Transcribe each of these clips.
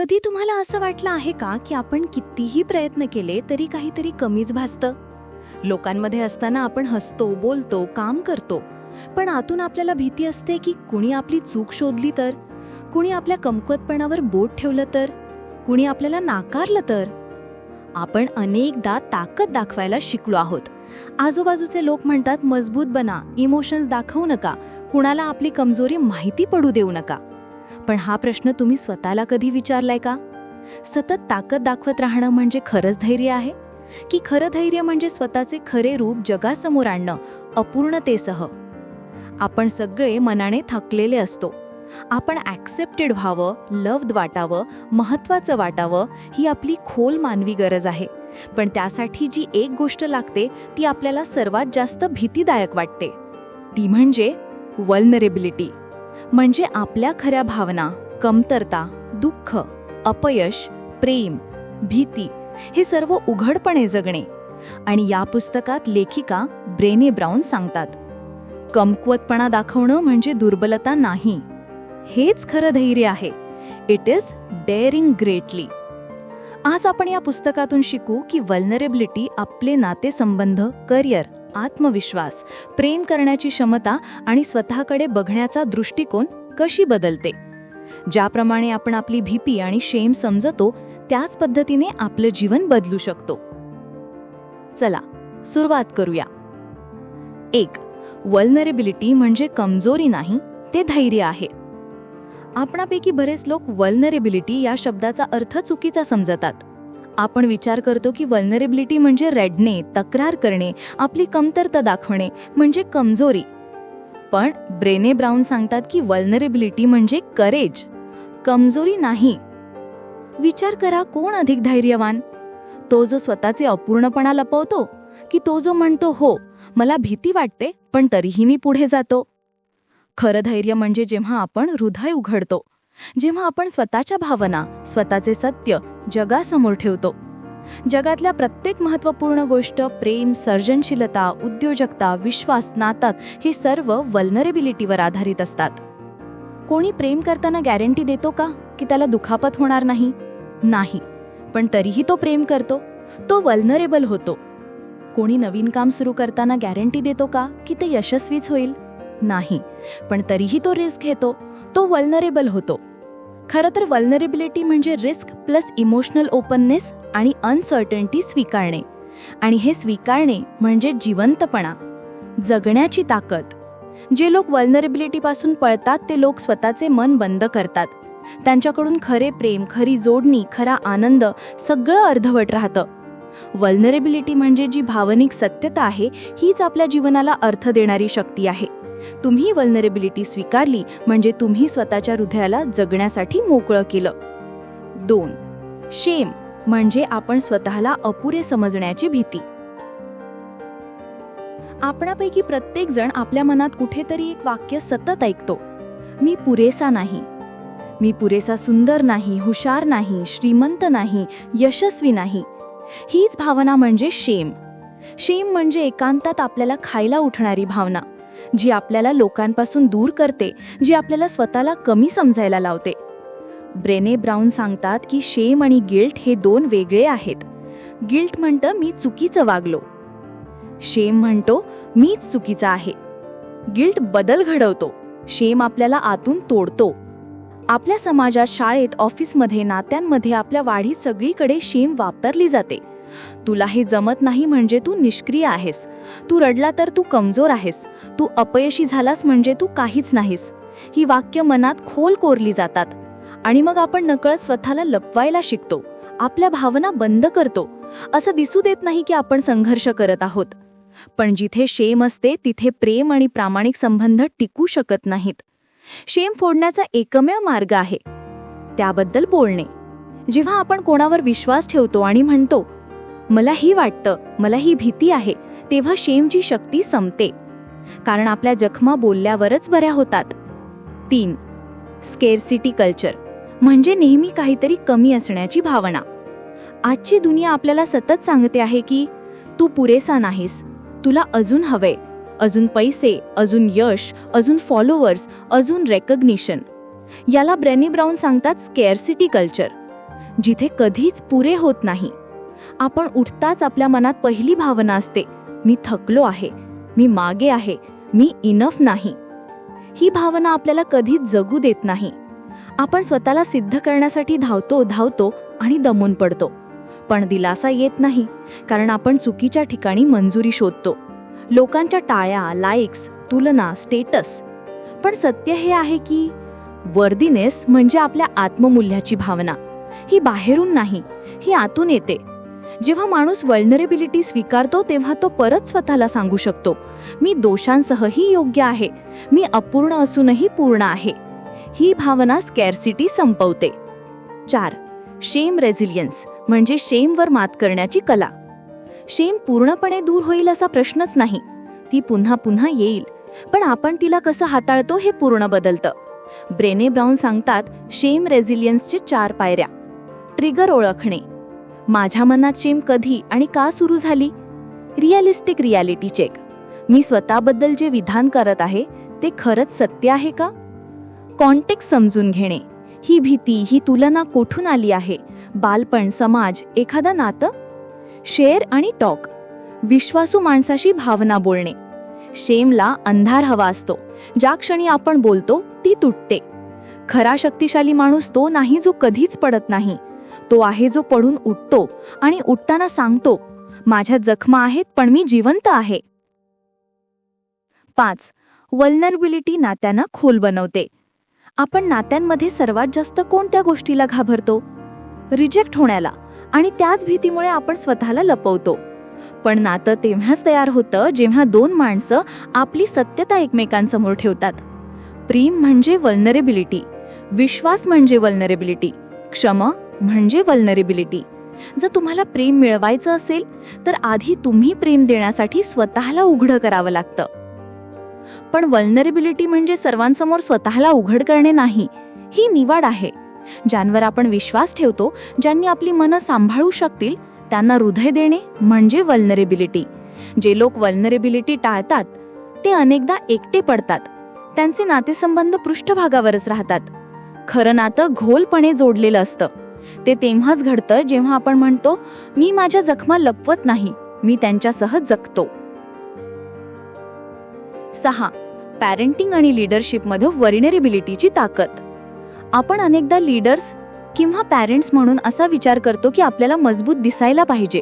कधी तुम्हाला असं वाटलं आहे का की आपण कितीही प्रयत्न केले तरी काहीतरी कमीच भासतं? लोकांमध्ये असताना आपण हसतो बोलतो काम करतो. पण आतून आपल्याला भीती असते की कुणी आपली चूक शोधली तर? कुणी आपल्या कमकुवतपणावर बोट ठेवलं तर? कुणी आपल्याला नाकारलं तर? आपण अनेकदा ताकद दाखवायला शिकलो आहोत. आजूबाजूचे लोक म्हणतात मजबूत बना इमोशन्स दाखवू नका. कुणाला आपली कमजोरी माहिती पडू देऊ नका. पण हा प्रश्न तुम्ही स्वतःला कधी विचारलाय का? सतत ताकद दाखवत राहणं म्हणजे खरंच धैर्य आहे? की खरं धैर्य म्हणजे स्वतःचे खरे रूप जगासमोर आणणं अपूर्णतेसह? आपण सगळे मनाने थकलेले असतो. आपण ॲक्सेप्टेड व्हावं लव्ड वाटावं महत्त्वाचं वाटावं ही आपली खोल मानवी गरज आहे. पण त्यासाठी जी एक गोष्ट लागते ती आपल्याला सर्वात जास्त भीतीदायक वाटते. ती म्हणजे वल्नरेबिलिटी म्हणजे आपल्या खऱ्या भावना कमतरता दुःख अपयश प्रेम भीती हे सर्व उघडपणे जगणे. आणि या पुस्तकात लेखिका ब्रेने ब्राऊन सांगतात कमकुवतपणा दाखवणं म्हणजे दुर्बलता नाही. हेच खरं धैर्य आहे. इट इज डेअरिंग ग्रेटली आज आपण या पुस्तकातून शिकू की वल्नरेबिलिटी आपले नातेसंबंध करिअर आत्मविश्वास प्रेम करण्याची क्षमता आणि स्वतःकडे बघण्याचा दृष्टिकोन कशी बदलते? ज्याप्रमाणे आपण आपली भीती आणि शेम समजतो त्याच पद्धतीने आपलं जीवन बदलू शकतो. चला सुरुवात करूया. एक वल्नरेबिलिटी म्हणजे कमजोरी नाही ते धैर्य आहे. आपणापैकी बरेच लोक वल्नरेबिलिटी या शब्दाचा अर्थ चुकीचा समजतात. आपण विचार करतो की वल्नरेबिलिटी म्हणजे रडणे तक्रार करणे आपली कमतरता दाखवणे म्हणजे कमजोरी. पण ब्रेने ब्राऊन सांगतात की वल्नरेबिलिटी म्हणजे करेज कमजोरी नाही. विचार करा कोण अधिक धैर्यवान? तो जो स्वतःचे अपूर्णपणा लपवतो की तो जो म्हणतो हो मला भीती वाटते पण तरीही मी पुढे जातो. खरं धैर्य म्हणजे जेव्हा आपण हृदय उघडतो. जेव्हा आपण स्वतःच्या भावना स्वतःचे सत्य जगासमोर ठेवतो. जगातल्या प्रत्येक महत्त्वपूर्ण गोष्ट प्रेम सर्जनशीलता उद्योजकता विश्वास नातात हे सर्व वल्नरेबिलिटीवर आधारित असतात. कोणी प्रेम करताना गॅरंटी देतो का की त्याला दुखापत होणार नाही? नाही. पण तरीही तो प्रेम करतो. तो वल्नरेबल होतो. कोणी नवीन काम सुरू करताना गॅरंटी देतो का की ते यशस्वीच होईल? नाही. पण तरीही तो रिस्क घेतो. तो वल्नरेबल होतो. खरं तर वल्नरेबिलिटी म्हणजे रिस्क प्लस इमोशनल ओपननेस आणि अनसर्टन्टी स्वीकारणे. आणि हे स्वीकारणे म्हणजे जिवंतपणा जगण्याची ताकद. जे लोक वल्नरेबिलिटीपासून पळतात ते लोक स्वतःचे मन बंद करतात. त्यांच्याकडून खरे प्रेम खरी जोडणी खरा आनंद सगळं अर्धवट राहतं. वल्नरेबिलिटी म्हणजे जी भावनिक सत्यता आहे हीच आपल्या जीवनाला अर्थ देणारी शक्ती आहे. तुम्ही वल्नरेबिलिटी स्वीकारली म्हणजे तुम्ही स्वतःच्या हृदयाला जगण्यासाठी मोकळं केलं. दोन शेम म्हणजे आपण स्वतःला अपुरे समजण्याची भीती. आपणापैकी प्रत्येकजण आपल्या मनात कुठेतरी एक वाक्य सतत ऐकतो. मी पुरेसा नाही. मी पुरेसा सुंदर नाही हुशार नाही श्रीमंत नाही यशस्वी नाही. हीच भावना म्हणजे शेम शेम म्हणजे एकांतात आपल्याला खायला उठणारी भावना. जी आपल्याला लोकांपासून दूर करते जी आपल्याला स्वतःला कमी समजायला लावते. ब्रेने ब्राऊन सांगतात की शेम आणि गिल्ट हे दोन वेगळे आहेत. गिल्ट म्हणतं मी चुकीचं वागलो. शेम म्हणतो मीच चुकीचा आहे. गिल्ट बदल घडवतो. शेम आपल्याला आतून तोडतो. आपल्या समाजात शाळेत ऑफिसमध्ये नात्यांमध्ये आपल्या वाढीत सगळीकडे शेम वापरली जाते. तुला हे जमत नाही म्हणजे तू निष्क्रिय आहेस. तू रडला तर तू कमजोर आहेस. तू अपयशी झालास म्हणजे तू काहीच नाहीस. ही वाक्य मनात खोल कोरली जातात. आणि मग आपण नकळत स्वतःला लपवायला शिकतो. आपल्या भावना बंद करतो. असं दिसू देत नाही की आपण संघर्ष करत आहोत. पण जिथे शेम असते तिथे प्रेम आणि प्रामाणिक संबंध टिकू शकत नाहीत. शेम फोडण्याचा एकमेव मार्ग आहे. त्याबद्दल बोलणे. जेव्हा आपण कोणावर विश्वास ठेवतो आणि म्हणतो मला ही वाटतं मला ही भीती आहे तेव्हा शेमची शक्ती संपते. कारण आपल्या जखमा बोलल्यावरच बऱ्या होतात. तीन. स्केरसिटी कल्चर म्हणजे नेहमी काहीतरी कमी असण्याची भावना. आजची दुनिया आपल्याला सतत सांगते आहे की तू पुरेसा नाहीस. तुला अजून हवे. अजून पैसे अजून यश अजून फॉलोअर्स अजून रेकग्निशन याला ब्रेनी ब्राऊन सांगतात स्केअरसिटी कल्चर जिथे कधीच पुरे होत नाही. आपण उठताच आपल्या मनात पहिली भावना असते मी थकलो आहे मी मागे आहे मी इनफ नाही. ही भावना आपल्याला कधीच जगू देत नाही. आपण स्वतःला सिद्ध करण्यासाठी धावतो धावतो आणि दमून पडतो. पण दिलासा येत नाही कारण आपण चुकीच्या ठिकाणी मंजुरी शोधतो. लोकांच्या टाळ्या लाईक्स तुलना स्टेटस. पण सत्य हे आहे की वर्दीनेस म्हणजे आपल्या आत्ममूल्याची भावना. ही बाहेरून नाही ही आतून येते. जेव्हा माणूस वल्नरेबिलिटी स्वीकारतो तेव्हा तो परत स्वतःला सांगू शकतो मी दोषांसहही योग्य आहे मी अपूर्ण असूनही पूर्ण आहे. ही भावना स्कॅरसिटी संपवते. चार शेम रेझिलियन्स म्हणजे शेमवर मात करण्याची कला. शेम पूर्णपणे दूर होईल असा प्रश्नच नाही ती पुन्हा पुन्हा येईल पण आपण तिला कसं हाताळतो हे पूर्ण बदलतं. ब्रेने ब्राऊन सांगतात शेम रेझिलियन्सचे चार पायऱ्या. ट्रिगर ओळखणे माझ्या मनात शेम कधी आणि का सुरू झाली? रिअलिस्टिक रियालिटी चेक मी स्वतःबद्दल जे विधान करत आहे ते खरंच सत्य आहे का? कॉन्टेक्स समजून घेणे. ही भीती ही तुलना कोठून आली आहे? बालपण समाज एखादं नातं? शेअर आणि टॉक विश्वासू माणसाशी भावना बोलणे. शेमला अंधार हवा असतो. ज्या क्षणी आपण बोलतो ती तुटते. खरा शक्तिशाली माणूस तो नाही जो कधीच पडत नाही. तो आहे जो पडून उठतो आणि उठताना सांगतो माझ्या जखमा आहेत पण मी जिवंत आहे. पाच वल्नरबिलिटी नात्यांना खोल बनवते. आपण नात्यांमध्ये सर्वात जास्त कोणत्या गोष्टीला घाबरतो? रिजेक्ट होण्याला आणि त्याच भीतीमुळे आपण स्वतःला लपवतो. पण नातं तेव्हाच तयार होतं जेव्हा दोन माणसं आपली सत्यता एकमेकांसमोर ठेवतात. प्रेम म्हणजे वल्नरेबिलिटी विश्वास म्हणजे वल्नरेबिलिटी क्षम म्हणजे वल्नरेबिलिटी जर तुम्हाला प्रेम मिळवायचं असेल तर आधी तुम्ही प्रेम देण्यासाठी स्वतःला उघडं करावं लागतं. पण वल्नरेबिलिटी म्हणजे सर्वांसमोर स्वतःला उघड करणे नाही ही निवड आहे. ज्यांवर आपण विश्वास ठेवतो ज्यांनी आपली मनं सांभाळू शकतील त्यांना हृदय देणे म्हणजे वल्नरेबिलिटी जे लोक वल्नरेबिलिटी टाळतात ते अनेकदा एकटे पडतात. त्यांचे नातेसंबंध पृष्ठभागावरच राहतात. खरं नातं घोलपणे जोडलेलं असतं. ते तेव्हाच घडतं जेव्हा आपण म्हणतो मी माझ्या जखमा लपवत नाही मी त्यांच्यासह जगतो. सहा पॅरेंटिंग आणि लिडरशिपमध्ये वरिनरेबिलिटीची ताकद. आपण अनेकदा लीडर्स किंवा पॅरेंट्स म्हणून असा विचार करतो की आपल्याला मजबूत दिसायला पाहिजे.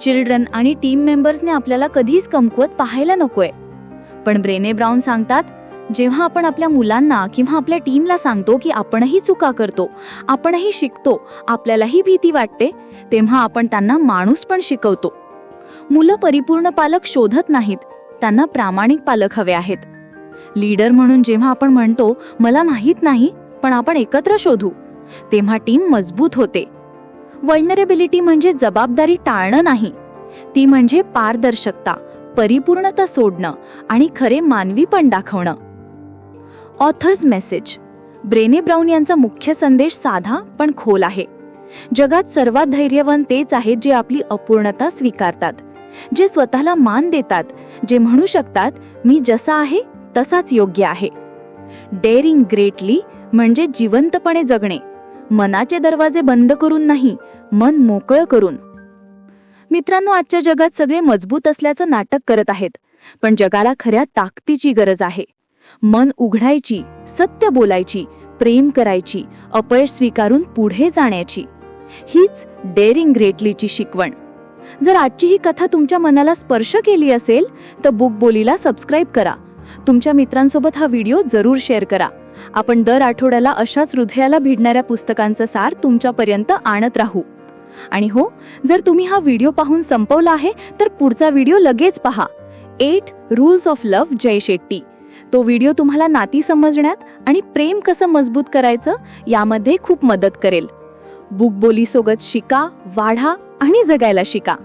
चिल्ड्रन आणि टीम मेंबर्सने आपल्याला कधीच कमकुवत पाहायला नकोय. पण ब्रेने ब्राऊन सांगतात जेव्हा आपण आपल्या मुलांना किंवा आपल्या टीमला सांगतो की आपणही चुका करतो आपणही शिकतो आपल्यालाही भीती वाटते तेव्हा आपण त्यांना माणूस पण शिकवतो. मुलं परिपूर्ण पालक शोधत नाहीत त्यांना प्रामाणिक पालक हवे आहेत. लीडर म्हणून जेव्हा आपण म्हणतो मला माहीत नाही पण आपण एकत्र शोधू तेव्हा टीम मजबूत होते. वल्नरेबिलिटी म्हणजे जबाबदारी टाळणं नाही. ती म्हणजे पारदर्शकता परिपूर्णता सोडणं आणि खरे मानवीपण दाखवणं. Authors message. ब्रेने ब्राऊन यांचा मुख्य संदेश साधा पण खोल आहे. जगात सर्वात धैर्यवान तेच आहेत जे आपली अपूर्णता स्वीकारतात. जे स्वतःला मान देतात जे म्हणू शकतात मी जसा आहे तसाच योग्य आहे. डेअरिंग ग्रेटली म्हणजे जिवंतपणे जगणे. मनाचे दरवाजे बंद करून नाही मन मोकळं करून. मित्रांनो आजच्या जगात सगळे मजबूत असल्याचं नाटक करत आहेत पण जगाला खऱ्या ताकदीची गरज आहे. मन उघडायची सत्य बोलायची प्रेम करायची अपयश स्वीकारून पुढे जाण्याची. हीच डेअरिंग ग्रेटलीची शिकवण. जर आजची ही कथा तुमच्या मनाला स्पर्श केली असेल तर बुक बोलीला सबस्क्राईब करा. तुमच्या मित्रांसोबत हा व्हिडिओ जरूर शेअर करा. आपण दर आठवड्याला अशाच हृदयाला भिडणाऱ्या पुस्तकांचा सार तुमच्यापर्यंत आणत राहू. आणि हो जर तुम्ही हा व्हिडिओ पाहून संपवला आहे तर पुढचा व्हिडिओ लगेच पहा. Eight rules of love Jay Shetty. तो व्हिडिओ तुम्हाला नाती समजण्यात आणि प्रेम कसं मजबूत करायचं यामध्ये खूप मदत करेल. बुक बोलीसोबत शिका वाढा आणि जगायला शिका.